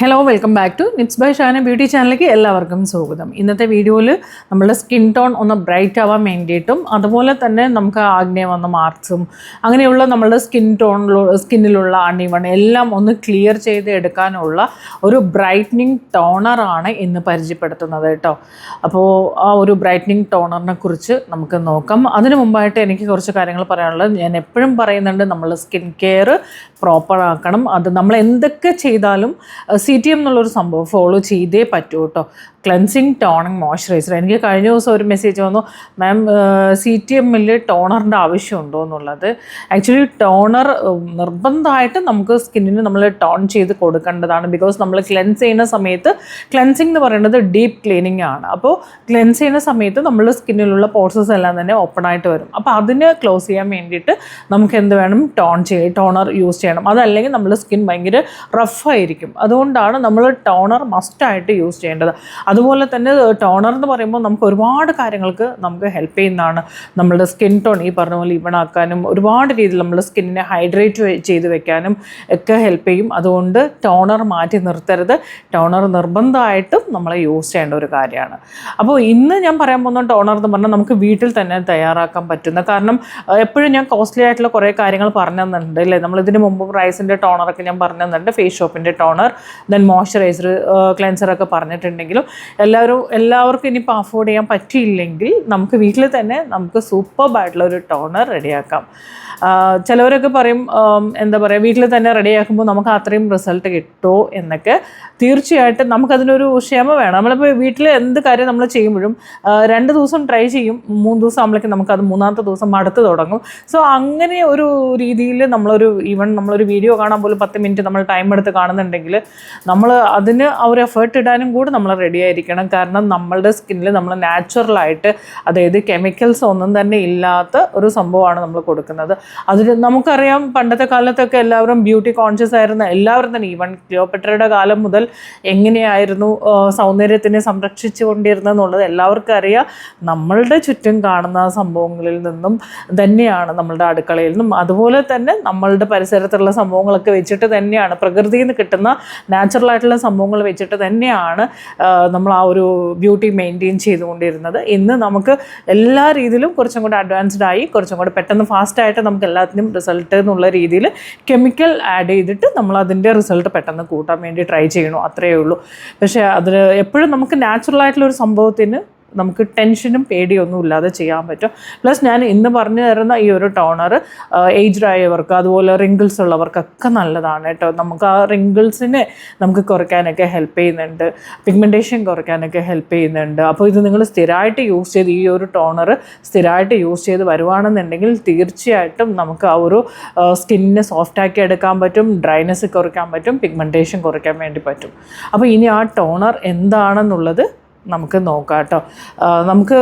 Hello welcome back to nits by Shana beauty ചാനലിലേക്ക് എല്ലാവർക്കും സ്വാഗതം. ഇന്നത്തെ വീഡിയോയിൽ നമ്മുടെ സ്കിൻ ടോൺ ഒന്ന് ബ്രൈറ്റ് ആവാൻ വേണ്ടിയിട്ടും അതുപോലെ തന്നെ നമുക്ക് ആഗ്നേയ വന്ന മാർക്സും അങ്ങനെയുള്ള നമ്മുടെ സ്കിൻ ടോണിലുള്ള സ്കിന്നിലുള്ള അണിവൺ എല്ലാം ഒന്ന് ക്ലിയർ ചെയ്ത് എടുക്കാനുള്ള ഒരു ബ്രൈറ്റനിങ് ടോണറാണ് ഇന്ന് പരിചയപ്പെടുത്തുന്നത് കേട്ടോ. അപ്പോൾ ആ ഒരു ബ്രൈറ്റനിങ് ടോണറിനെ കുറിച്ച് നമുക്ക് നോക്കാം. അതിനു മുമ്പായിട്ട് എനിക്ക് കുറച്ച് കാര്യങ്ങൾ പറയാനുള്ളത് ഞാൻ എപ്പോഴും പറയുന്നുണ്ട് നമ്മൾ സ്കിൻ കെയർ പ്രോപ്പർ ആക്കണം. അത് നമ്മൾ എന്തൊക്കെ ചെയ്താലും സി ടി എം എന്നുള്ളൊരു സംഭവം ഫോളോ ചെയ്തേ പറ്റൂ കേട്ടോ. ക്ലെൻസിങ് ടോണിങ് മോയ്സ്ചറൈസർ എനിക്ക് കഴിഞ്ഞ ദിവസം ഒരു മെസ്സേജ് വന്നു. മാം സി ടി എമ്മിൽ ടോണറിന്റെ ആവശ്യമുണ്ടോ എന്നുള്ളത്. ആക്ച്വലി ടോണർ നിർബന്ധമായിട്ട് നമുക്ക് സ്കിന്നിന് നമ്മൾ ടോൺ ചെയ്ത് കൊടുക്കേണ്ടതാണ്. ബിക്കോസ് നമ്മൾ ക്ലെൻസ് ചെയ്യുന്ന സമയത്ത് ക്ലെൻസിങ് എന്ന് പറയുന്നത് ഡീപ്പ് ക്ലീനിങ് ആണ്. അപ്പോൾ ക്ലെൻസ് ചെയ്യുന്ന സമയത്ത് നമ്മൾ സ്കിന്നിലുള്ള പോർസസ് എല്ലാം തന്നെ ഓപ്പൺ ആയിട്ട് വരും. അപ്പോൾ അതിന് ക്ലോസ് ചെയ്യാൻ വേണ്ടിയിട്ട് നമുക്ക് എന്ത് വേണം? ടോൺ ചെയ്യ ടോണർ യൂസ് ചെയ്യണം. അതല്ലെങ്കിൽ നമ്മുടെ സ്കിൻ ഭയങ്കര റഫായിരിക്കും അതുകൊണ്ടാണ് നമ്മൾ ടോണർ മസ്റ്റായിട്ട് യൂസ് ചെയ്യേണ്ടത്. അതുപോലെ തന്നെ ടോണർ എന്ന് പറയുമ്പോൾ നമുക്ക് ഒരുപാട് കാര്യങ്ങൾക്ക് നമുക്ക് ഹെൽപ്പ് ചെയ്യുന്നതാണ്. നമ്മളുടെ സ്കിൻ ടോൺ ഈ പറഞ്ഞ പോലെ ഇവണാക്കാനും ഒരുപാട് രീതിയിൽ നമ്മുടെ സ്കിന്നിനെ ഹൈഡ്രേറ്റ് ചെയ്ത് വെക്കാനും ഒക്കെ ഹെൽപ്പ് ചെയ്യും. അതുകൊണ്ട് ടോണർ മാറ്റി നിർത്തരുത്. ടോണർ നിർബന്ധമായിട്ടും നമ്മൾ യൂസ് ചെയ്യേണ്ട ഒരു കാര്യമാണ്. അപ്പോൾ ഇന്ന് ഞാൻ പറയാൻ പോകുന്ന ടോണർ എന്ന് പറഞ്ഞാൽ നമുക്ക് വീട്ടിൽ തന്നെ തയ്യാറാക്കാൻ പറ്റുന്ന കാരണം എപ്പോഴും ഞാൻ കോസ്റ്റ്ലി ആയിട്ടുള്ള കുറേ കാര്യങ്ങൾ പറഞ്ഞു തന്നിട്ടുണ്ട് അല്ലേ? നമ്മൾ ഇതിന് മുമ്പ് പ്രൈസിന്റെ ടോണറൊക്കെ ഞാൻ പറഞ്ഞു തന്നിട്ടുണ്ട് ഫേസ് ഷോപ്പിന്റെ ടോണർ ദെൻ മോയ്സ്ചറൈസർ ക്ലെൻസറൊക്കെ പറഞ്ഞിട്ടുണ്ടെങ്കിലും എല്ലാവരും എല്ലാവർക്കും ഇനിയിപ്പോൾ അഫോർഡ് ചെയ്യാൻ പറ്റിയില്ലെങ്കിൽ നമുക്ക് വീട്ടിൽ തന്നെ നമുക്ക് സൂപ്പർബായിട്ടുള്ള ഒരു ടോണർ റെഡിയാക്കാം. ചിലവരൊക്കെ പറയും എന്താ പറയുക വീട്ടിൽ തന്നെ റെഡിയാക്കുമ്പോൾ നമുക്ക് അത്രയും റിസൾട്ട് കിട്ടുമോ എന്നൊക്കെ. തീർച്ചയായിട്ടും നമുക്കതിനൊരു ക്ഷമ വേണം. നമ്മളിപ്പോൾ വീട്ടിൽ എന്ത് കാര്യം നമ്മൾ ചെയ്യുമ്പോഴും രണ്ട് ദിവസം ട്രൈ ചെയ്യും മൂന്ന് ദിവസം ആകുമ്പോഴേക്കും നമുക്കത് മൂന്നാമത്തെ ദിവസം മടുത്ത് തുടങ്ങും. സോ അങ്ങനെ ഒരു രീതിയിൽ നമ്മളൊരു ഈവൻ നമ്മളൊരു വീഡിയോ കാണാൻ പോലും പത്ത് മിനിറ്റ് നമ്മൾ ടൈം എടുത്ത് കാണുന്നുണ്ടെങ്കിൽ നമ്മൾ അതിന് ആ ഒരു എഫേർട്ട് ഇടാനും കൂടി നമ്മൾ റെഡി ആയിരിക്കണം. കാരണം നമ്മളുടെ സ്കിന്നിൽ നമ്മൾ നാച്ചുറലായിട്ട് അതായത് കെമിക്കൽസ് ഒന്നും തന്നെ ഇല്ലാത്ത ഒരു സംഭവമാണ് നമ്മൾ കൊടുക്കുന്നത്. അതിൽ നമുക്കറിയാം പണ്ടത്തെ കാലത്തൊക്കെ എല്ലാവരും ബ്യൂട്ടി കോൺഷ്യസ് ആയിരുന്ന എല്ലാവരും തന്നെ ഈവൻ ക്ലിയോപെട്രയുടെ കാലം മുതൽ എങ്ങനെയായിരുന്നു സൗന്ദര്യത്തിനെ സംരക്ഷിച്ചു കൊണ്ടിരുന്നതെന്നുള്ളത് എല്ലാവർക്കും അറിയാം. നമ്മളുടെ ചുറ്റും കാണുന്ന സംഭവങ്ങളിൽ നിന്നും തന്നെയാണ് നമ്മളുടെ അടുക്കളയിൽ നിന്നും. അതുപോലെ തന്നെ നമ്മളുടെ പരിസരത്തുള്ള സംഭവങ്ങളൊക്കെ വെച്ചിട്ട് തന്നെയാണ്. പ്രകൃതിയിൽ നിന്ന് കിട്ടുന്ന നാച്ചുറൽ ആയിട്ടുള്ള സംഭവങ്ങൾ വെച്ചിട്ട് തന്നെയാണ് നമ്മൾ ആ ഒരു ബ്യൂട്ടി മെയിന്റെയിൻ ചെയ്തുകൊണ്ടിരുന്നത്. ഇന്ന് നമുക്ക് എല്ലാ രീതിയിലും കുറച്ചും കൂടെ അഡ്വാൻസ്ഡ് ആയി കുറച്ചും കൂടെ പെട്ടെന്ന് ഫാസ്റ്റായിട്ട് നമുക്ക് എല്ലാത്തിനും റിസൾട്ട് എന്നുള്ള രീതിയിൽ കെമിക്കൽ ആഡ് ചെയ്തിട്ട് നമ്മൾ അതിന്റെ റിസൾട്ട് പെട്ടെന്ന് കൂട്ടാൻ വേണ്ടി ട്രൈ ചെയ്യണു. അത്രയേ ഉള്ളൂ. പക്ഷേ അതിൽ എപ്പോഴും നമുക്ക് നാച്ചുറൽ ആയിട്ടുള്ള ഒരു സംഭവത്തിന് നമുക്ക് ടെൻഷനും പേടിയൊന്നും ഇല്ലാതെ ചെയ്യാൻ പറ്റും. പ്ലസ് ഞാൻ ഇന്ന് പറഞ്ഞു തരുന്ന ഈ ഒരു ടോണർ ഏജ്ഡ് ആയവർക്ക് അതുപോലെ റിങ്കിൾസ് ഉള്ളവർക്കൊക്കെ നല്ലതാണ് കേട്ടോ. നമുക്ക് ആ റിങ്കിൾസിനെ നമുക്ക് കുറയ്ക്കാനൊക്കെ ഹെൽപ്പ് ചെയ്യുന്നുണ്ട്. പിഗ്മെന്റേഷൻ കുറയ്ക്കാനൊക്കെ ഹെൽപ്പ് ചെയ്യുന്നുണ്ട്. അപ്പോൾ ഇത് നിങ്ങൾ സ്ഥിരമായിട്ട് യൂസ് ചെയ്ത് ഈ ഒരു ടോണർ സ്ഥിരമായിട്ട് യൂസ് ചെയ്ത് വരുവാണെന്നുണ്ടെങ്കിൽ തീർച്ചയായിട്ടും നമുക്ക് ആ ഒരു സ്കിന്നിനെ സോഫ്റ്റ് ആക്കി എടുക്കാൻ പറ്റും ഡ്രൈനെസ് കുറയ്ക്കാൻ പറ്റും പിഗ്മെന്റേഷൻ കുറയ്ക്കാൻ വേണ്ടി പറ്റും. അപ്പോൾ ഇനി ആ ടോണർ എന്താണെന്നുള്ളത് നമുക്ക് നോക്കാം കേട്ടോ. നമുക്ക്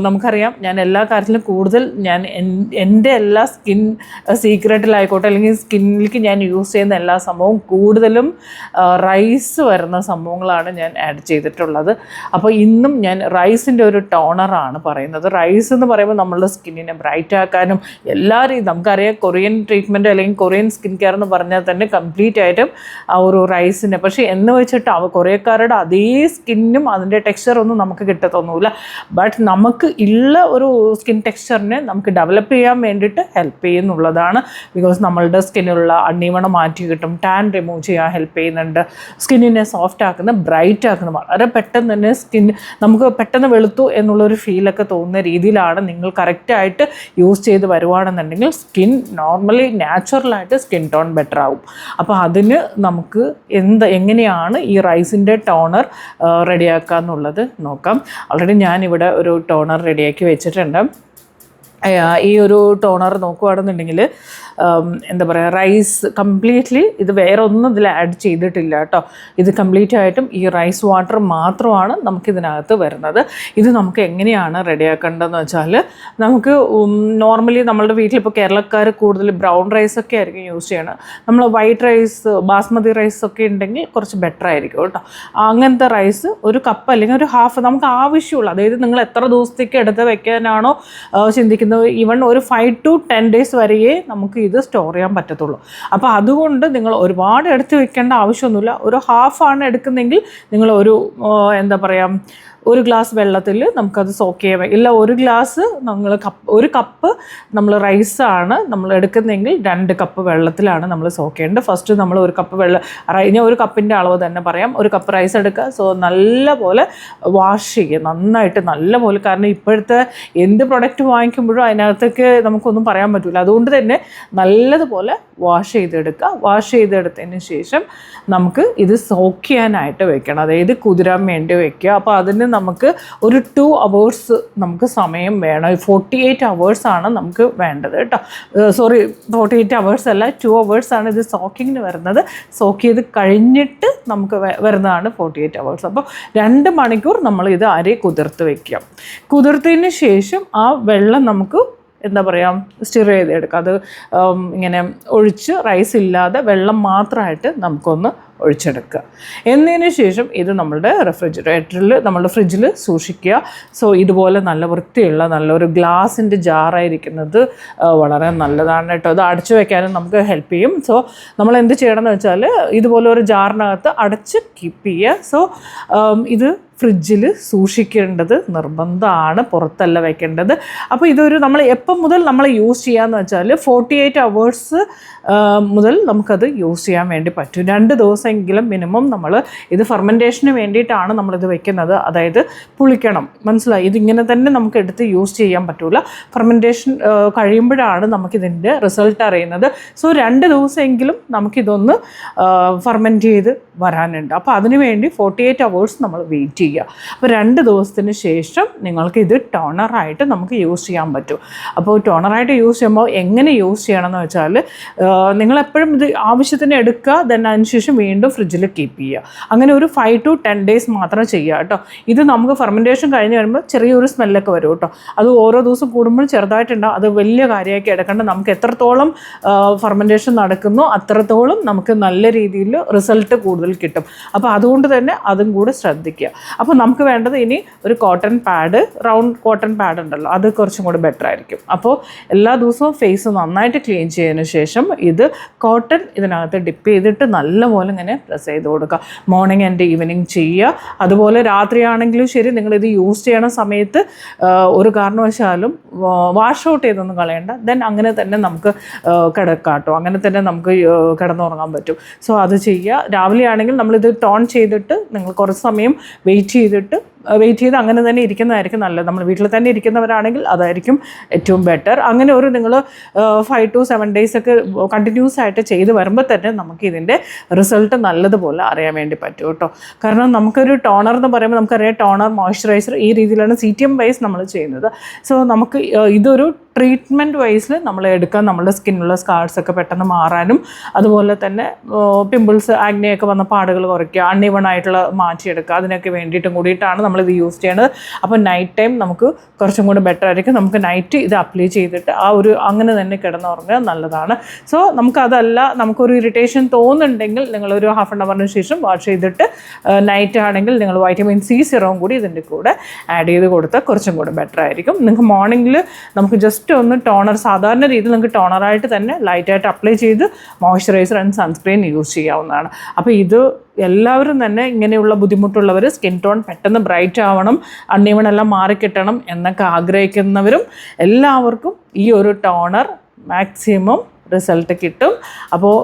നമുക്കറിയാം ഞാൻ എല്ലാ കാര്യത്തിലും കൂടുതൽ ഞാൻ എൻ- എന്റെ എല്ലാ സ്കിൻ സീക്രട്ടിലായിക്കോട്ടെ അല്ലെങ്കിൽ സ്കിന്നിലേക്ക് ഞാൻ യൂസ് ചെയ്യുന്ന എല്ലാ സംഭവവും കൂടുതലും റൈസ് വരുന്ന സംഭവങ്ങളാണ് ഞാൻ ആഡ് ചെയ്തിട്ടുള്ളത്. അപ്പോൾ ഇന്നും ഞാൻ റൈസിന്റെ ഒരു ടോണറാണ് പറയുന്നത്. റൈസ് എന്ന് പറയുമ്പോൾ നമ്മളുടെ സ്കിന്നിനെ ബ്രൈറ്റ് ആക്കാനും എല്ലാ നമുക്കറിയാം കൊറിയൻ ട്രീറ്റ്മെന്റ് അല്ലെങ്കിൽ കൊറിയൻ സ്കിൻ കെയർ എന്ന് പറഞ്ഞാൽ തന്നെ കംപ്ലീറ്റ് ആയിട്ടും ആ ഒരു റൈസിനെ പക്ഷേ എന്ന് വെച്ചിട്ട് കുറേക്കാരുടെ അതേ സ്കിന്നും അതിന്റെ ടെക്സ്ചർ ഒന്നും നമുക്ക് കിട്ടത്തൊന്നുമില്ല ബട്ട് നമുക്ക് ഉള്ള ഒരു സ്കിൻ ടെക്സ്ചറിനെ നമുക്ക് ഡെവലപ്പ് ചെയ്യാൻ വേണ്ടിയിട്ട് ഹെൽപ്പ് ചെയ്യുന്നുള്ളതാണ്. ബിക്കോസ് നമ്മളുടെ സ്കിന്നിലുള്ള അണ്ണീവണം മാറ്റി കിട്ടും ടാൻ റിമൂവ് ചെയ്യാൻ ഹെൽപ്പ് ചെയ്യുന്നുണ്ട്. സ്കിന്നിനെ സോഫ്റ്റ് ആക്കുന്ന ബ്രൈറ്റ് ആക്കുന്ന വളരെ പെട്ടെന്ന് തന്നെ സ്കിൻ നമുക്ക് പെട്ടെന്ന് വെളുത്തു എന്നുള്ളൊരു ഫീലൊക്കെ തോന്നുന്ന രീതിയിലാണ് നിങ്ങൾ കറക്റ്റായിട്ട് യൂസ് ചെയ്ത് വരുവാണെന്നുണ്ടെങ്കിൽ സ്കിൻ നോർമലി നാച്ചുറലായിട്ട് സ്കിൻ ടോൺ ബെറ്റർ ആവും. അപ്പോൾ അതിന് നമുക്ക് എന്ത് എങ്ങനെയാണ് ഈ റൈസിന്റെ ടോണർ റെഡിയാക്കുക എന്നുള്ളത് നോക്കാം. ഓൾറെഡി ഞാനിവിടെ ഒരു ടോണർ റെഡിയാക്കി വെച്ചിട്ടുണ്ട്. ഈ ഒരു ടോണർ നോക്കുകയാണെന്നുണ്ടെങ്കിൽ എന്താ പറയുക റൈസ് കംപ്ലീറ്റ്ലി ഇത് വേറെ ഒന്നും ഇതിൽ ആഡ് ചെയ്തിട്ടില്ല കേട്ടോ. ഇത് കംപ്ലീറ്റ് ആയിട്ടും ഈ റൈസ് വാട്ടർ മാത്രമാണ് നമുക്കിതിനകത്ത് വരുന്നത്. ഇത് നമുക്ക് എങ്ങനെയാണ് റെഡിയാക്കേണ്ടതെന്ന് വെച്ചാൽ നമുക്ക് നോർമലി നമ്മളുടെ വീട്ടിലിപ്പോൾ കേരളക്കാർ കൂടുതൽ ബ്രൗൺ റൈസ് ഒക്കെ ആയിരിക്കും യൂസ് ചെയ്യണം. നമ്മൾ വൈറ്റ് റൈസ് ബാസ്മതി റൈസ് ഒക്കെ ഉണ്ടെങ്കിൽ കുറച്ച് ബെറ്റർ ആയിരിക്കും കേട്ടോ. അങ്ങനത്തെ റൈസ് ഒരു കപ്പ് അല്ലെങ്കിൽ ഒരു ഹാഫ് നമുക്ക് ആവശ്യമുള്ള. അതായത് നിങ്ങൾ എത്ര ദിവസത്തേക്ക് എടുത്ത് വെക്കാനാണോ ആ, ചിന്തിക്കുന്നത് ഈവൺ ഒരു ഫൈവ് ടു ടെൻ ഡേയ്സ് വരെയേ നമുക്ക് ഇത് സ്റ്റോർ ചെയ്യാൻ പറ്റത്തുള്ളൂ. അപ്പോൾ അതുകൊണ്ട് നിങ്ങൾ ഒരുപാട് എടുത്ത് വെക്കേണ്ട ആവശ്യമൊന്നുമില്ല. ഒരു ഹാഫാണ് എടുക്കുന്നതെങ്കിൽ നിങ്ങൾ ഒരു എന്താ പറയുക ഒരു ഗ്ലാസ് വെള്ളത്തിൽ നമുക്കത് സോക്ക് ചെയ്യാൻ ഇല്ല ഒരു ഗ്ലാസ് നമ്മൾ കപ്പ് ഒരു കപ്പ് നമ്മൾ റൈസാണ് നമ്മൾ എടുക്കുന്നതെങ്കിൽ രണ്ട് കപ്പ് വെള്ളത്തിലാണ് നമ്മൾ സോക്ക് ചെയ്യേണ്ടത്. ഫസ്റ്റ് നമ്മൾ ഒരു കപ്പ് വെള്ളം ഞാൻ ഒരു കപ്പിന്റെ അളവ് തന്നെ പറയാം. ഒരു കപ്പ് റൈസ് എടുക്കുക. സോ നല്ല പോലെ വാഷ് ചെയ്യുക. നന്നായിട്ട് നല്ല പോലെ കാരണം ഇപ്പോഴത്തെ എന്ത് പ്രൊഡക്റ്റ് വാങ്ങിക്കുമ്പോഴും അതിനകത്തേക്ക് നമുക്കൊന്നും പറയാൻ പറ്റില്ല അതുകൊണ്ട് തന്നെ നല്ലതുപോലെ വാഷ് ചെയ്തെടുക്കുക. വാഷ് ചെയ്തെടുത്തതിന് ശേഷം നമുക്ക് ഇത് സോക്ക് ചെയ്യാനായിട്ട് വെക്കണം. അതായത് കുതിരാൻ വേണ്ടി വെക്കുക. അപ്പോൾ അതിന് നമുക്ക് ഒരു ടു അവേഴ്സ് നമുക്ക് സമയം വേണം. ഫോർട്ടി എയ്റ്റ് അവേഴ്സാണ് നമുക്ക് വേണ്ടത് കേട്ടോ. സോറി ഫോർട്ടി എയ്റ്റ് അവേഴ്സ് അല്ല ടു അവേഴ്സാണ് ഇത് സോക്കിങ്ങിന് വരുന്നത്. സോക്ക് ചെയ്ത് കഴിഞ്ഞിട്ട് നമുക്ക് വരുന്നതാണ് ഫോർട്ടി എയ്റ്റ് അവേഴ്സ് അപ്പോൾ രണ്ട് മണിക്കൂർ നമ്മൾ ഇത് അരി കുതിർത്ത് വെക്കുക. കുതിർത്തതിന് ശേഷം ആ വെള്ളം നമുക്ക് എന്താ പറയുക സ്റ്റിർ ചെയ്തെടുക്കുക അത് ഇങ്ങനെ ഒഴിച്ച് റൈസ് ഇല്ലാതെ വെള്ളം മാത്രമായിട്ട് നമുക്കൊന്ന് ഒഴിച്ചെടുക്കുക. എന്നതിന് ശേഷം ഇത് നമ്മളുടെ റെഫ്രിജറേറ്ററിൽ നമ്മളുടെ ഫ്രിഡ്ജിൽ സൂക്ഷിക്കുക. സോ ഇതുപോലെ നല്ല വൃത്തിയുള്ള നല്ലൊരു ഗ്ലാസിന്റെ ജാറായിരിക്കുന്നത് വളരെ നല്ലതാണ് കേട്ടോ. അത് അടച്ചു വയ്ക്കാനും നമുക്ക് ഹെൽപ്പ് ചെയ്യും. സോ നമ്മൾ എന്ത് ചെയ്യണമെന്ന് വെച്ചാൽ ഇതുപോലെ ഒരു ജാറിനകത്ത് അടച്ച് കീപ്പ് ചെയ്യുക. സോ ഇത് ഫ്രിഡ്ജിൽ സൂക്ഷിക്കേണ്ടത് നിർബന്ധമാണ് പുറത്തല്ല വയ്ക്കേണ്ടത് അപ്പോൾ ഇതൊരു നമ്മൾ എപ്പം മുതൽ നമ്മൾ യൂസ് ചെയ്യാമെന്ന് വെച്ചാൽ ഫോർട്ടി എയ്റ്റ് അവേഴ്സ് മുതൽ നമുക്കത് യൂസ് ചെയ്യാൻ വേണ്ടി പറ്റും. രണ്ട് ദിവസമെങ്കിലും മിനിമം നമ്മൾ ഇത് ഫെർമെന്റേഷന് വേണ്ടിയിട്ടാണ് നമ്മളിത് വെക്കുന്നത്. അതായത് പുളിക്കണം. മനസ്സിലായി? ഇതിങ്ങനെ തന്നെ നമുക്ക് എടുത്ത് യൂസ് ചെയ്യാൻ പറ്റില്ല ഫെർമെന്റേഷൻ കഴിയുമ്പോഴാണ് നമുക്കിതിന്റെ റിസൾട്ട് അറിയുന്നത്. സോ രണ്ട് ദിവസമെങ്കിലും നമുക്കിതൊന്ന് ഫെർമെന്റ് ചെയ്ത് വരാനുണ്ട്. അപ്പോൾ അതിന് വേണ്ടി ഫോർട്ടി എയ്റ്റ് അവേഴ്സ് നമ്മൾ വെയിറ്റ് ചെയ്യുക. അപ്പോൾ രണ്ട് ദിവസത്തിന് ശേഷം നിങ്ങൾക്ക് ഇത് ടോണറായിട്ട് നമുക്ക് യൂസ് ചെയ്യാൻ പറ്റും. അപ്പോൾ ടോണറായിട്ട് യൂസ് ചെയ്യുമ്പോൾ എങ്ങനെ യൂസ് ചെയ്യണമെന്ന് വെച്ചാൽ നിങ്ങളെപ്പോഴും ഇത് ആവശ്യത്തിന് എടുക്കുക. ദെൻ അതിനുശേഷം വീണ്ടും ഫ്രിഡ്ജിൽ കീപ്പ് ചെയ്യുക. അങ്ങനെ ഒരു ഫൈവ് ടു ടെൻ ഡേയ്സ് മാത്രം ചെയ്യുക കേട്ടോ. ഇത് നമുക്ക് ഫെർമെന്റേഷൻ കഴിഞ്ഞ് വരുമ്പോൾ ചെറിയൊരു സ്മെല്ലൊക്കെ വരും കേട്ടോ. അത് ഓരോ ദിവസം കൂടുമ്പോൾ ചെറുതായിട്ടുണ്ടാവും. അത് വലിയ കാര്യമാക്കി എടുക്കേണ്ട. നമുക്ക് എത്രത്തോളം ഫെർമെന്റേഷൻ നടക്കുന്നു അത്രത്തോളം നമുക്ക് നല്ല രീതിയിൽ റിസൾട്ട് കൂടുതൽ കിട്ടും. അപ്പോൾ അതുകൊണ്ട് തന്നെ അതും കൂടെ ശ്രദ്ധിക്കുക. അപ്പോൾ നമുക്ക് വേണ്ടത് ഇനി ഒരു cotton pad round cotton pad ഉണ്ടല്ലോ. അത് കുറച്ചും കൂടെ ബെറ്റർ ആയിരിക്കും. അപ്പോൾ എല്ലാ ദിവസവും ഫേസ് നന്നായിട്ട് ക്ലീൻ ചെയ്തതിന് ശേഷം ഇത് കോട്ടൺ ഇതിനകത്ത് ഡിപ്പ് ചെയ്തിട്ട് നല്ലപോലെ പ്രസ് ചെയ്ത് കൊടുക്കുക. മോർണിംഗ് ആൻഡ് ഈവനിങ് ചെയ്യുക. അതുപോലെ രാത്രിയാണെങ്കിലും ശരി നിങ്ങളിത് യൂസ് ചെയ്യണ സമയത്ത് ഒരു കാരണവശാലും വാഷ് ഔട്ട് ചെയ്തൊന്നും കളയണ്ട. ദെൻ അങ്ങനെ തന്നെ നമുക്ക് കിടക്കാട്ടോ. അങ്ങനെ തന്നെ നമുക്ക് കിടന്നുറങ്ങാൻ പറ്റും. സോ അത് ചെയ്യുക. രാവിലെ ആണെങ്കിൽ നമ്മളിത് ടോൺ ചെയ്തിട്ട് നിങ്ങൾ കുറച്ച് സമയം വെയിറ്റ് ചെയ്തിട്ട് വെയിറ്റ് ചെയ്ത് അങ്ങനെ തന്നെ ഇരിക്കുന്നതായിരിക്കും നല്ലത്. നമ്മൾ വീട്ടിൽ തന്നെ ഇരിക്കുന്നവരാണെങ്കിൽ അതായിരിക്കും ഏറ്റവും ബെറ്റർ അങ്ങനെ ഒരു നിങ്ങൾ ഫൈവ് ടു സെവൻ ഡേയ്സ് ഒക്കെ കണ്ടിന്യൂസ് ആയിട്ട് ചെയ്ത് വരുമ്പോൾ തന്നെ നമുക്ക് ഇതിന്റെ റിസൾട്ട് നല്ലതുപോലെ അറിയാൻ വേണ്ടി പറ്റും കേട്ടോ. കാരണം നമുക്കൊരു ടോണർ എന്ന് പറയുമ്പോൾ നമുക്കറിയാം ടോണർ മോയ്സ്ചറൈസർ ഈ രീതിയിലാണ് സി ടി എം വൈസ് നമ്മൾ ചെയ്യുന്നത്. സോ നമുക്ക് ഇതൊരു ട്രീറ്റ്മെന്റ് വൈസിൽ നമ്മൾ എടുക്കാൻ നമ്മുടെ സ്കിന്നുള്ള സ്കാർസ് ഒക്കെ പെട്ടെന്ന് മാറാനും അതുപോലെ തന്നെ പിമ്പിൾസ് ആഗ്നയൊക്കെ വന്ന പാടുകൾ കുറയ്ക്കുക അൺഇവൺ ആയിട്ടുള്ള മാറ്റിയെടുക്കുക അതിനൊക്കെ വേണ്ടിയിട്ടും കൂടിയിട്ടാണ് നമ്മളിത് യൂസ് ചെയ്യണത്. അപ്പോൾ നൈറ്റ് ടൈം നമുക്ക് കുറച്ചും കൂടി ബെറ്റർ ആയിരിക്കും. നമുക്ക് നൈറ്റ് ഇത് അപ്ലൈ ചെയ്തിട്ട് ആ ഒരു അങ്ങനെ തന്നെ കിടന്നുറങ്ങുക നല്ലതാണ്. സോ നമുക്കതല്ല നമുക്കൊരു ഇറിറ്റേഷൻ തോന്നുന്നുണ്ടെങ്കിൽ നിങ്ങളൊരു ഹാഫ് ആൻ അവറിന് ശേഷം വാഷ് ചെയ്തിട്ട് നൈറ്റ് ആണെങ്കിൽ നിങ്ങൾ വൈറ്റമിൻ സി സിറവും കൂടി ഇതിന്റെ കൂടെ ആഡ് ചെയ്ത് കൊടുത്താൽ കുറച്ചും കൂടെ ബെറ്റർ ആയിരിക്കും. നിങ്ങൾക്ക് മോർണിംഗിൽ നമുക്ക് ജസ്റ്റ് ഒന്ന് ടോണർ സാധാരണ രീതിയിൽ നിങ്ങൾക്ക് ടോണറായിട്ട് തന്നെ ലൈറ്റായിട്ട് അപ്ലൈ ചെയ്ത് മോയ്സ്ചറൈസർ ആൻഡ് സൺസ്ക്രീൻ യൂസ് ചെയ്യാവുന്നതാണ്. അപ്പോൾ ഇത് എല്ലാവരും തന്നെ ഇങ്ങനെയുള്ള ബുദ്ധിമുട്ടുള്ളവർ സ്കിൻ ടോൺ പെട്ടെന്ന് ബ്രൈറ്റ് ആവണം അണ്ണീവൺ എല്ലാം മാറിക്കിട്ടണം എന്നൊക്കെ ആഗ്രഹിക്കുന്നവരും എല്ലാവർക്കും ഈ ഒരു ടോണർ മാക്സിമം റിസൾട്ട് കിട്ടും. അപ്പോൾ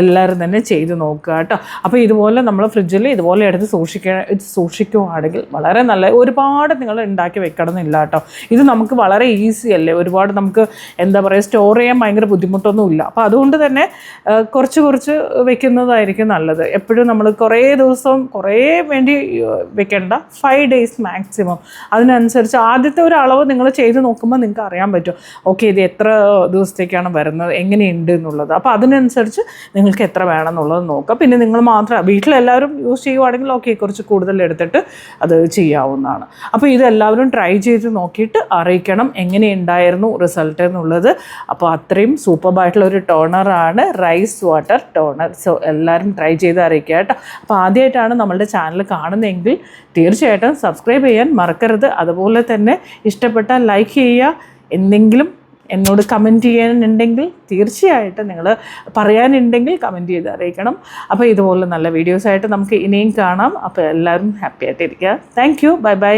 എല്ലാവരും തന്നെ ചെയ്ത് നോക്കുക കേട്ടോ. അപ്പോൾ ഇതുപോലെ നമ്മൾ ഫ്രിഡ്ജിൽ ഇതുപോലെ എടുത്ത് സൂക്ഷിക്കുക സൂക്ഷിക്കുവാണെങ്കിൽ വളരെ നല്ല ഒരുപാട് നിങ്ങൾ ഉണ്ടാക്കി വെക്കണമെന്നില്ല കേട്ടോ. ഇത് നമുക്ക് വളരെ ഈസി അല്ലേ? ഒരുപാട് നമുക്ക് എന്താ പറയുക സ്റ്റോർ ചെയ്യാൻ ഭയങ്കര ബുദ്ധിമുട്ടൊന്നുമില്ല. അപ്പോൾ അതുകൊണ്ട് തന്നെ കുറച്ച് കുറച്ച് വെക്കുന്നതായിരിക്കും നല്ലത്. എപ്പോഴും നമ്മൾ കുറേ ദിവസം കുറേ വേണ്ടി വെക്കേണ്ട. ഫൈവ് ഡേയ്സ് മാക്സിമം അതിനനുസരിച്ച് ആദ്യത്തെ ഒരു അളവ് നിങ്ങൾ ചെയ്ത് നോക്കുമ്പോൾ നിങ്ങൾക്ക് അറിയാൻ പറ്റും. ഓക്കെ ഇത് എത്ര ദിവസത്തേക്കാണ് വരുന്നത്? എങ്ങനെയുണ്ട് എന്നുള്ളത് അപ്പോൾ അതിനനുസരിച്ച് നിങ്ങൾക്ക് എത്ര വേണം എന്നുള്ളത് നോക്കാം. പിന്നെ നിങ്ങൾ മാത്രം വീട്ടിലെല്ലാവരും യൂസ് ചെയ്യുവാണെങ്കിൽ ഓക്കെ കുറച്ച് കൂടുതൽ എടുത്തിട്ട് അത് ചെയ്യാവുന്നതാണ്. അപ്പോൾ ഇതെല്ലാവരും ട്രൈ ചെയ്ത് നോക്കിയിട്ട് അറിയിക്കണം എങ്ങനെയുണ്ടായിരുന്നു റിസൾട്ട് എന്നുള്ളത്. അപ്പോൾ അത്രയും സൂപ്പർബായിട്ടുള്ള ഒരു ടോണറാണ് റൈസ് വാട്ടർ ടോണർ സോ എല്ലാവരും ട്രൈ ചെയ്ത് അറിയിക്കുക കേട്ടോ. അപ്പോൾ ആദ്യമായിട്ടാണ് നമ്മളുടെ ചാനൽ കാണുന്നതെങ്കിൽ തീർച്ചയായിട്ടും സബ്സ്ക്രൈബ് ചെയ്യാൻ മറക്കരുത്. അതുപോലെ തന്നെ ഇഷ്ടപ്പെട്ടാൽ ലൈക്ക് ചെയ്യുക. എന്തെങ്കിലും എന്നോട് കമന്റ് ചെയ്യാനുണ്ടെങ്കിൽ തീർച്ചയായിട്ടും നിങ്ങൾ പറയാനുണ്ടെങ്കിൽ കമന്റ് ചെയ്ത് അറിയിക്കണം. അപ്പോൾ ഇതുപോലെ നല്ല വീഡിയോസായിട്ട് നമുക്ക് ഇനിയും കാണാം. അപ്പോൾ എല്ലാവരും ഹാപ്പി ആയിട്ടിരിക്കുക. Thank you bye bye